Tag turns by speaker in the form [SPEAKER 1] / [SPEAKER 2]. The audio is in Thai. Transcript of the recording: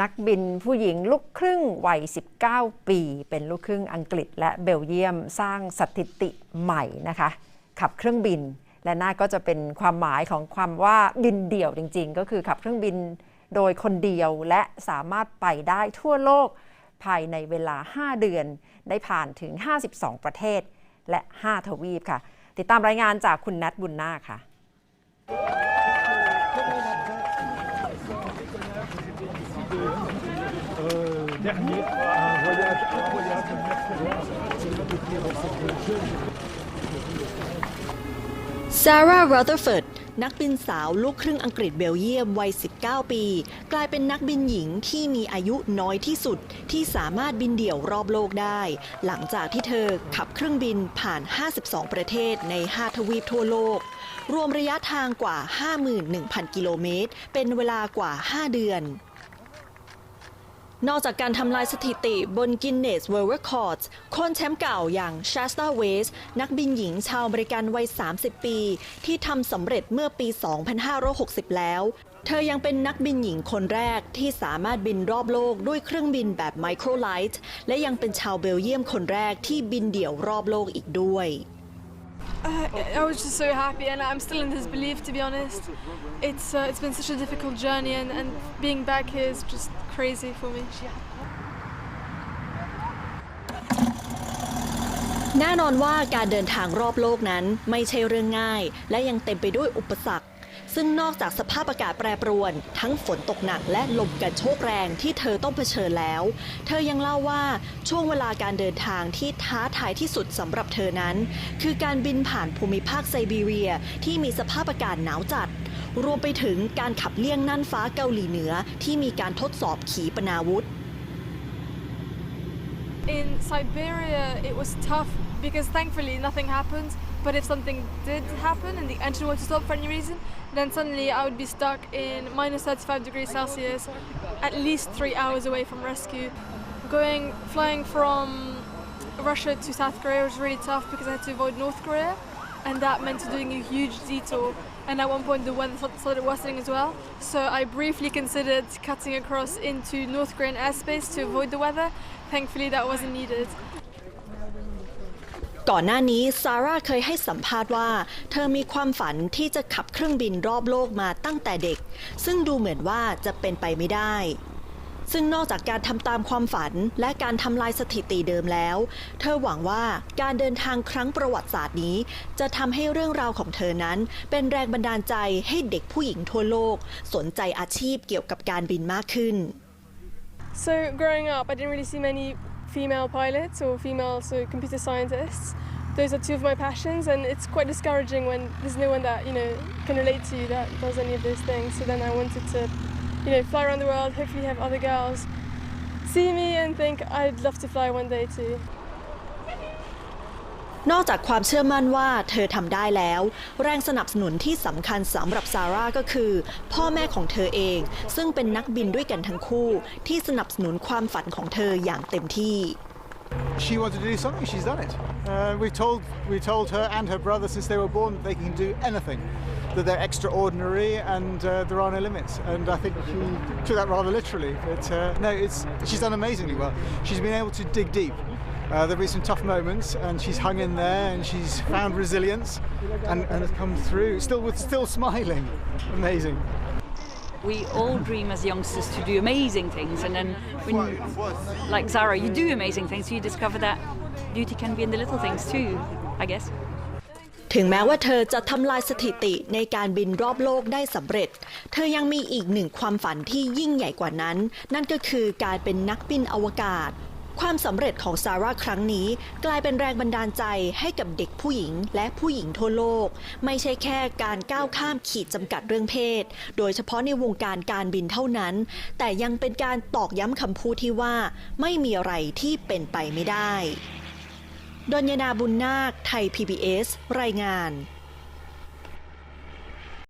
[SPEAKER 1] นักบินผู้หญิงลูกครึ่งวัย 19 ปี เป็นลูกครึ่งอังกฤษและเบลเยียมสร้างสถิติใหม่นะคะ ขับเครื่องบิน และน่าก็จะเป็นความหมายของความว่าบินเดี่ยวจริง ๆ ก็คือขับเครื่องบินโดยคนเดียวและสามารถไปได้ทั่วโลกภายในเวลา 5 เดือน ได้ผ่านถึง 52 ประเทศและ 5 ทวีปค่ะ ติดตามรายงานจากคุณนัทบุญนาคค่ะ
[SPEAKER 2] dernier un voyage incroyable.
[SPEAKER 3] ซาร่า r ร t เ e r f o r d นักบินสาวลูกครึ่งอังกฤษเบลเยียมวัย 19 ปี กลายเป็นนักบินหญิงที่มีอายุน้อยที่สุด ที่สามารถบินเดี่ยวรอบโลกได้ หลังจากที่เธอขับเครื่องบินผ่าน 52 ประเทศใน 5 ทวีปทั่วโลก รวมระยะทางกว่า 51,000 กิโลเมตร เป็นเวลากว่า 5 เดือน นอกจากการทำลายสถิติบน Guinness World Records คนแชมป์เก่าอย่างชาสตาเวสนักบินหญิงชาวอเมริกันวัย 30 ปี ที่ทำสำเร็จเมื่อปี 2560 แล้ว เธอยังเป็นนักบินหญิงคนแรกที่สามารถบินรอบโลกด้วยเครื่องบินแบบ Microlight และยังเป็นชาวเบลเยียมคนแรกที่บินเดี่ยวรอบโลกอีกด้วย
[SPEAKER 4] Uh, I was just so happy, and I'm still in disbelief. To be honest, it's uh, it's been such a difficult journey, and, and being back here is just crazy for me.
[SPEAKER 3] แน่นอนว่าการเดินทางรอบโลกนั้นไม่ใช่เรื่องง่าย และยังเต็มไปด้วยอุปสรรค ซึ่งนอกจากสภาพอากาศแปรปรวน ทั้งฝนตกหนักและลมกระโชกแรงที่เธอต้องเผชิญแล้ว เธอยังเล่าว่าช่วงเวลาการเดินทางที่ท้าทายที่สุดสำหรับเธอนั้น คือการบินผ่านภูมิภาคไซบีเรียที่มีสภาพอากาศหนาวจัด รวมไปถึงการขับเลี่ยงน่านฟ้าเกาหลีเหนือที่มีการทดสอบขีปนาวุธ
[SPEAKER 4] In Siberia, it was tough because thankfully nothing happened. But if something did happen and the engine were to stop for any reason, then suddenly I would be stuck in minus 35 degrees Celsius, at least three hours away from rescue. Going flying from Russia to South Korea was really tough because I had to avoid North Korea, and that meant doing a huge detour. And at one point, the weather started worsening as well. So I briefly considered cutting across into North Korean airspace to avoid the weather. Thankfully, that wasn't needed.
[SPEAKER 3] ก่อนหน้านี้ซาร่าเคยให้สัมภาษณ์ว่า เธอมีความฝันที่จะขับเครื่องบินรอบโลกมาตั้งแต่เด็ก ซึ่งดูเหมือนว่าจะเป็นไปไม่ได้ ซึ่งนอกจากการทำตามความฝันและการทำลายสถิติเดิมแล้ว เธอหวังว่าการเดินทางครั้งประวัติศาสตร์นี้ จะทำให้เรื่องราวของเธอนั้น เป็นแรงบันดาลใจให้เด็กผู้หญิงทั่วโลก สนใจอาชีพเกี่ยวกับการบินมากขึ้น
[SPEAKER 4] So growing up, I didn't really see many female pilots or female so computer scientists. Those are two of my passions, and it's quite discouraging when there's no one that you know can relate to you that does any of those things. So then I wanted to, you know, fly around the world. Hopefully, have other girls see me and think I'd love to fly one day too.
[SPEAKER 3] นอกจากความเชื่อมั่นว่าเธอทำได้แล้ว แรงสนับสนุนที่สำคัญสำหรับซาร่าก็คือ พ่อแม่ของเธอเอง ซึ่งเป็นนักบินด้วยกันทั้งคู่ ที่สนับสนุนความฝันของเธออย่างเต็มที่
[SPEAKER 5] she wanted to do something, she's done it. Uh, we told we told her and her brother since they were born that they can do anything, that they're extraordinary and uh, there are no limits. And I think she took that rather literally. But uh, no, it's she's done amazingly well. She's been able to dig deep. Uh, there have been some tough moments, and she's hung in there, and she's found resilience, and, and has come through. Still with still smiling, amazing.
[SPEAKER 6] We all dream as youngsters to do amazing things and then when like Zara you do amazing things you discover that beauty can be in the little things too I guess
[SPEAKER 3] ถึงแม้ว่าเธอจะทำลายสถิติในการบินรอบโลกได้สำเร็จ เธอยังมีอีกหนึ่งความฝันที่ยิ่งใหญ่กว่านั้น นั่นก็คือการเป็นนักบินอวกาศ ความสำเร็จของซาร่าครั้งนี้กลายเป็นแรงบันดาลใจให้กับเด็กผู้หญิงและผู้หญิงทั่วโลก ไม่ใช่แค่การก้าวข้ามขีดจำกัดเรื่องเพศ โดยเฉพาะในวงการการบินเท่านั้น แต่ยังเป็นการตอกย้ำคำพูดที่ว่า ไม่มีอะไรที่เป็นไปไม่ได้ดนยนาบุญนาค ไทย PBS รายงาน